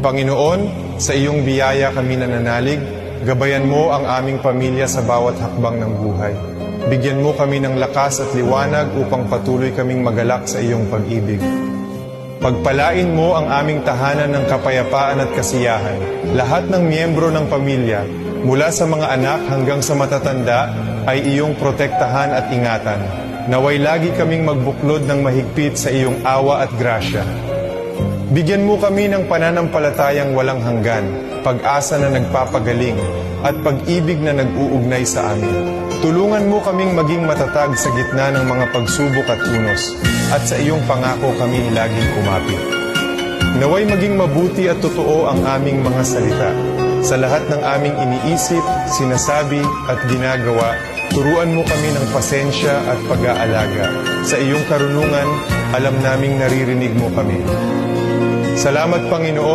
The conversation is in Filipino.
Panginoon, sa iyong biyaya kami nananalig, gabayan mo ang aming pamilya sa bawat hakbang ng buhay. Bigyan mo kami ng lakas at liwanag upang patuloy kaming magalak sa iyong pag-ibig. Pagpalain mo ang aming tahanan ng kapayapaan at kasiyahan. Lahat ng miyembro ng pamilya, mula sa mga anak hanggang sa matatanda, ay iyong protektahan at ingatan. Naway lagi kaming magbuklod ng mahigpit sa iyong awa at grasya. Bigyan mo kami ng pananampalatayang walang hanggan, pag-asa na nagpapagaling, at pag-ibig na nag-uugnay sa amin. Tulungan mo kaming maging matatag sa gitna ng mga pagsubok at unos, at sa iyong pangako kami laging kumapit. Naway maging mabuti at totoo ang aming mga salita. Sa lahat ng aming iniisip, sinasabi at ginagawa, turuan mo kami ng pasensya at pag-aalaga. Sa iyong karunungan, alam naming naririnig mo kami. Salamat Panginoon